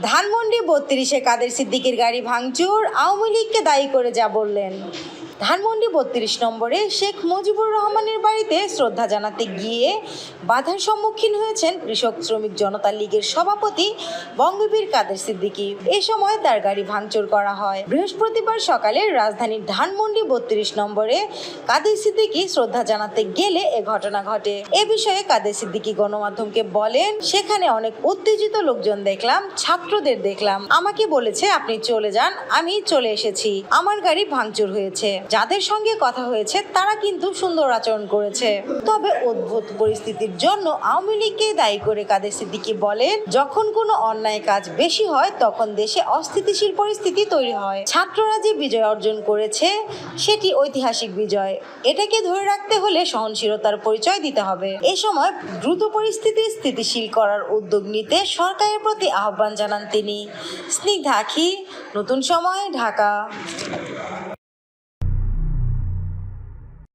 ধানমন্ডি বত্রিশে কাদের সিদ্দিকির গাড়ি ভাঙচুর আওয়ামী লীগকে দায়ী করে যা বললেন। ধানমন্ডি বত্রিশ নম্বরে শেখ মুজিবুর রহমানের বাড়িতে শ্রদ্ধা জানাতে গিয়ে বাধার সম্মুখীন হয়েছেন কৃষক শ্রমিক জনতা লীগের সভাপতি বঙ্গবীর কাদের সিদ্দিকী। এ সময় তার গাড়ি ভাঙচুর করা হয়। বৃহস্পতিবার সকালে রাজধানীর ধানমন্ডি বত্রিশ নম্বরে কাদের সিদ্দিকী শ্রদ্ধা জানাতে গেলে এ ঘটনা ঘটে। এ বিষয়ে কাদের সিদ্দিকী গণমাধ্যমকে বলেন, সেখানে অনেক উত্তেজিত লোকজন দেখলাম, ছাত্রদের দেখলাম। আমাকে বলেছে, আপনি চলে যান, আমি চলে এসেছি। আমার গাড়ি ভাঙচুর হয়েছে। যাদের সঙ্গে কথা হয়েছে, তারা কিন্তু সুন্দর আচরণ করেছে। তবে অদ্ভুত পরিস্থিতির জন্য আওয়ামী লীগকে দায়ী করে কাদের সিদ্দিকী বলেন, যখন কোনো অন্যায় কাজ বেশি হয়, তখন দেশে অস্থিতিশীল পরিস্থিতি তৈরি হয়। ছাত্ররা যে বিজয় অর্জন করেছে, সেটি ঐতিহাসিক বিজয়। এটাকে ধরে রাখতে হলে সহনশীলতার পরিচয় দিতে হবে। এ সময় দ্রুত পরিস্থিতি স্থিতিশীল করার উদ্যোগ নিতে সরকারের প্রতি আহ্বান জানান তিনি। স্নিগ্ধা আখি, নতুন সময়, ঢাকা।